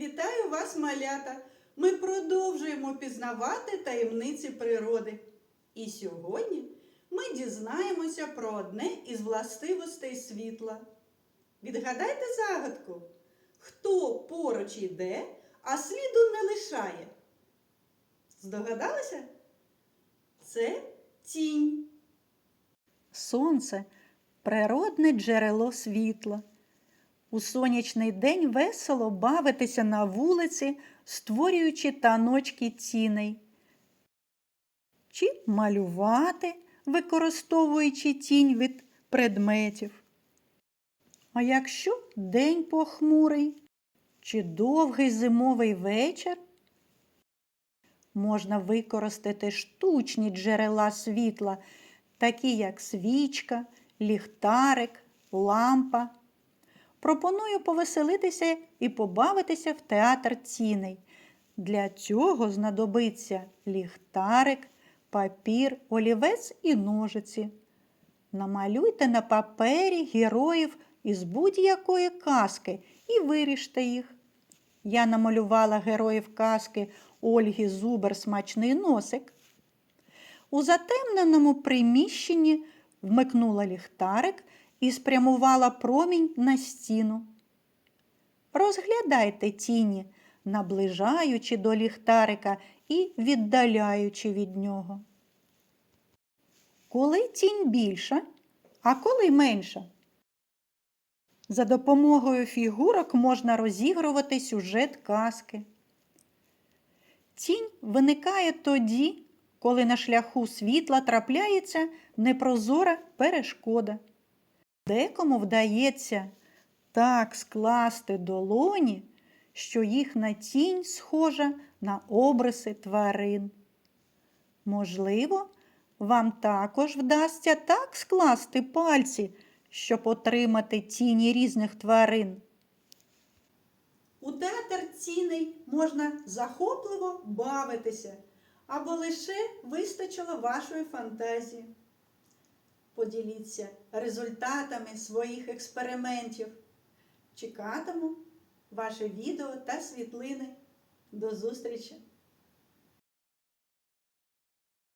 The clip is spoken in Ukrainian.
Вітаю вас, малята! Ми продовжуємо пізнавати таємниці природи. І сьогодні ми дізнаємося про одне із властивостей світла. Відгадайте загадку, хто поруч іде, а сліду не лишає? Здогадалися? Це тінь. Сонце природне джерело світла. У сонячний день весело бавитися на вулиці, створюючи таночки тіней. Чи малювати, використовуючи тінь від предметів. А якщо день похмурий чи довгий зимовий вечір, можна використати штучні джерела світла, такі як свічка, ліхтарик, лампа. Пропоную повеселитися і побавитися в театр тіней. Для цього знадобиться ліхтарик, папір, олівець і ножиці. Намалюйте на папері героїв із будь-якої казки і виріжте їх. Я намалювала героїв казки Ольги Зубер смачний носик. У затемненому приміщенні вмикнула ліхтарик і спрямувала промінь на стіну. Розглядайте тіні, наближаючи до ліхтарика і віддаляючи від нього. Коли тінь більша, а коли менша? За допомогою фігурок можна розігрувати сюжет казки. Тінь виникає тоді, коли на шляху світла трапляється непрозора перешкода. Декому вдається так скласти долоні, що їхня тінь схожа на обриси тварин. Можливо, вам також вдасться так скласти пальці, щоб отримати тіні різних тварин. У театр ціней можна захопливо бавитися, або лише вистачило вашої фантазії. Поділіться результатами своїх експериментів. Чекатиму ваше відео та світлини. До зустрічі!